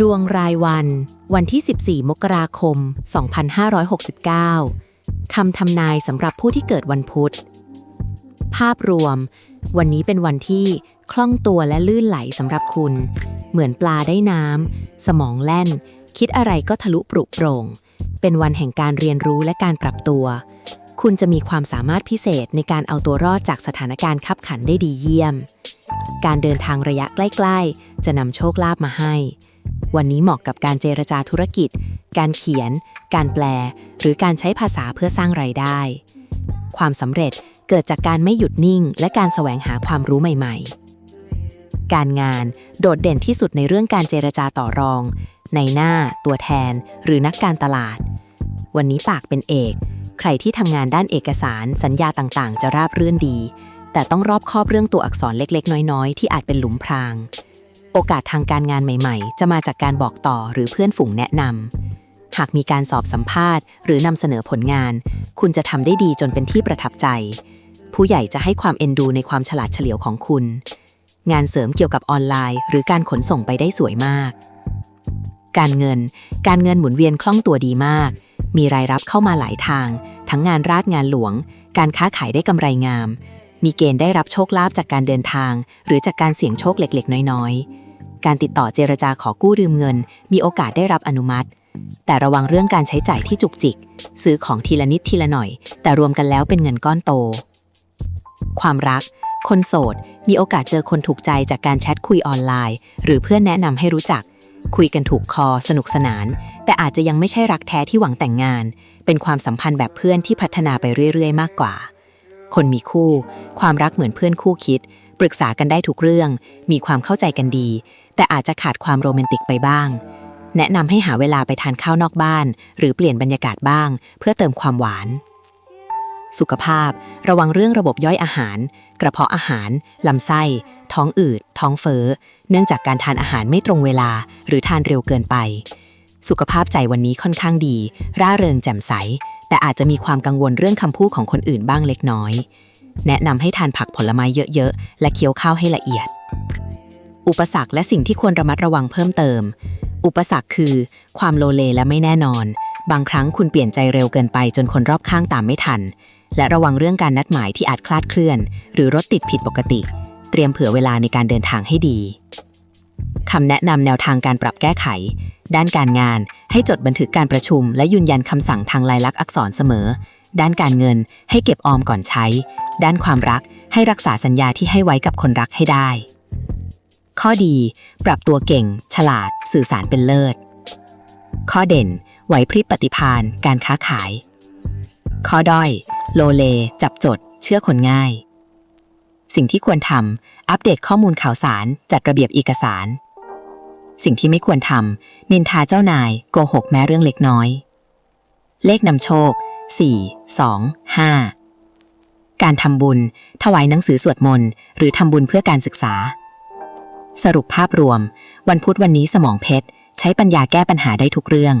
ดวงรายวัน วันที่ 14 มกราคม 2569 คำทำนายสำหรับผู้ที่เกิดวันพุธ ภาพรวม วันนี้เป็นวันที่คล่องตัวและลื่นไหลสำหรับคุณ เหมือนปลาได้น้ำ สมองแล่น คิดอะไรก็ทะลุปรุโปร่ง เป็นวันแห่งการเรียนรู้และการปรับตัว คุณจะมีความสามารถพิเศษในการเอาตัวรอดจากสถานการณ์ขับขันได้ดีเยี่ยม การเดินทางระยะใกล้ ๆ จะนำโชคลาภมาให้ วันนี้เหมาะกับการเจรจาธุรกิจ การเขียน การแปล หรือการใช้ภาษาเพื่อสร้างไรายได้ ความสำเร็จเกิดจากการไม่หยุดนิ่ง และการแสวงหาความรู้ใหม่ ๆ การงานโดดเด่นที่สุดในเรื่องการเจรจาต่อรอง ในหน้า ตัวแทน หรือนักการตลาด วันนี้ปากเป็นเอก ใครที่ทำงานด้านเอกสาร สัญญาต่างๆ จะราบรื่นดี แต่ต้องรอบคอบเรื่องตัวอักษรเล็กๆ น้อยๆ ที่อาจเป็นหลุมพราง โอกาสทางการงานใหม่ๆ จะมาจากการบอกต่อหรือเพื่อนฝูงแนะนำ หากมีการสอบสัมภาษณ์ หรือนำเสนอผลงาน คุณจะทำได้ดีจนเป็นที่ประทับใจ ผู้ใหญ่จะให้ความเอ็นดูในความฉลาดเฉลียวของคุณ งานเสริมเกี่ยวกับออนไลน์ หรือการขนส่งไปได้สวยมาก การเงิน การเงินหมุนเวียนคล่องตัวดีมาก มีรายรับเข้ามาหลายทาง ทั้งงานราชงานหลวง การค้าขายได้กำไรงามมีเกณฑ์ได้รับโชคลาภจากการเดินทาง หรือจากการเสี่ยงโชคเล็กๆ น้อยๆ การติดต่อเจรจาขอกู้ยืมเงิน มีโอกาสได้รับอนุมัติ แต่ระวังเรื่องการใช้จ่ายที่จุกจิก ซื้อของทีละนิดทีละหน่อย แต่รวมกันแล้วเป็นเงินก้อนโต ความรัก คนโสด มีโอกาสเจอคนถูกใจจากการแชทคุยออนไลน์ หรือเพื่อนแนะนำให้รู้จัก คุยกันถูกคอสนุกสนาน แต่อาจจะยังไม่ใช่รักแท้ที่หวังแต่งงาน เป็นความสัมพันธ์แบบเพื่อนที่พัฒนาไปเรื่อย ๆ มากกว่า คนมีคู่ ความรักเหมือนเพื่อนคู่คิด ปรึกษากันได้ทุกเรื่อง มีความเข้าใจกันดี แต่อาจจะขาดความโรแมนติกไปบ้าง แนะนำให้หาเวลาไปทานข้าวนอกบ้าน หรือเปลี่ยนบรรยากาศบ้าง เพื่อเติมความหวาน สุขภาพ ระวังเรื่องระบบย่อยอาหาร กระเพาะอาหาร ลำไส้ ท้องอืด ท้องเฟ้อ เนื่องจากการทานอาหารไม่ตรงเวลา หรือทานเร็วเกินไป สุขภาพใจวันนี้ค่อนข้างดี ร่าเริงแจ่มใส แต่อาจจะมีความกังวลเรื่องคำพูดของคนอื่นบ้างเล็กน้อย แนะนำให้ทานผักผลไม้เยอะๆ และเคี้ยวข้าวให้ละเอียด อุปสรรคและสิ่งที่ควรระมัดระวังเพิ่มเติม อุปสรรคคือ ความโลเลและไม่แน่นอน บางครั้งคุณเปลี่ยนใจเร็วเกินไปจนคนรอบข้างตามไม่ทัน และระวังเรื่องการนัดหมายที่อาจคลาดเคลื่อน หรือรถติดผิดปกติ เตรียมเผื่อเวลาในการเดินทางให้ดีคำแนะนำแนวทางการปรับแก้ไข ด้านการงานให้จดบันทึกการประชุม และยืนยันคำสั่งทางลายลักษณ์อักษรเสมอ ด้านการเงินให้เก็บออมก่อนใช้ ด้านความรักให้รักษาสัญญาที่ให้ไว้กับคนรักให้ได้ ข้อดี ปรับตัวเก่ง ฉลาด สื่อสารเป็นเลิศ ข้อเด่น ไหวพริบปฏิภาณการค้าขาย ข้อด้อย โลเล จับจด เชื่อคนง่าย สิ่งที่ควรทำ อัปเดตข้อมูลข่าวสาร จัดระเบียบเอกสาร สิ่งที่ไม่ควรทำ นินทาเจ้านาย โกหกแม้เรื่องเล็กน้อย เลขนำโชค 4 2 5 การทำบุญ ถวายหนังสือสวดมนต์ หรือทำบุญเพื่อการศึกษา สรุปภาพรวม วันพุธวันนี้สมองเพชร ใช้ปัญญาแก้ปัญหาได้ทุกเรื่อง